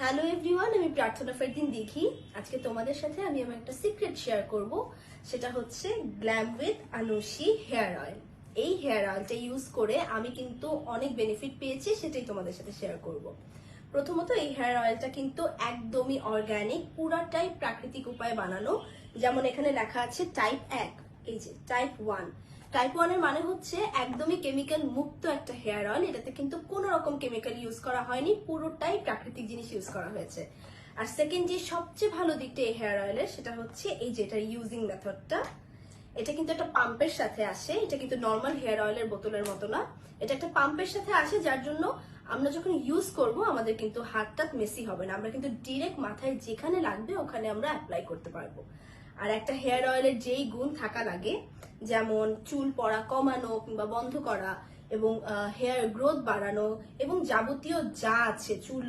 Hello everyone আমি প্রার্থনা ফেরদিন দেখি আজকে তোমাদের সাথে আমি আমার একটা সিক্রেট শেয়ার করব। সেটা হচ্ছে glam with Anushi hair oil এই হেয়ার অয়েলটা ইউজ করে আমি কিন্তু অনেক বেনিফিট পেয়েছি, সেটাই তোমাদের সাথে শেয়ার করব। প্রথমত এই হেয়ার অয়েলটা কিন্তু একদমই অর্গানিক পুরাটাই প্রাকৃতিক উপায়ে বানানো। যেমন এখানে লেখা আছে টাইপ এক, এই যে টাইপ ওয়ান টাইপ ওয়ানের মানে হচ্ছে একদমই কেমিক্যাল মুক্ত একটা হেয়ার অয়েল এটাতে কিন্তু কোনো রকম কেমিক্যাল ইউজ করা হয়নি, পুরোটাই প্রাকৃতিক জিনিস ইউজ করা হয়েছে। আর সেকেন্ড যে সবচেয়ে ভালো দিকটা এই হেয়ার অয়েলের সেটা হচ্ছে এই যে এটার ইউজিং মেথডটা এটা কিন্তু একটা পাম্পের সাথে আসে, এটা কিন্তু নর্মাল হেয়ার অয়েলের বোতলের মতো না। এটা একটা পাম্পের সাথে আসে, যার জন্য আমরা যখন ইউজ করব, আমাদের কিন্তু হাতটা মেসি হবে না। আমরা কিন্তু ডিরেক্ট মাথায় যেখানে লাগবে, ওখানে আমরা অ্যাপ্লাই করতে পারব। আর একটা হেয়ার অয়েলের যেই গুণ থাকা লাগে যেমন চুল পড়া কমানো কিংবা বন্ধ করা এবং হেয়ার গ্রোথ বাড়ানো এবং যাবতীয় যা আছে, চুল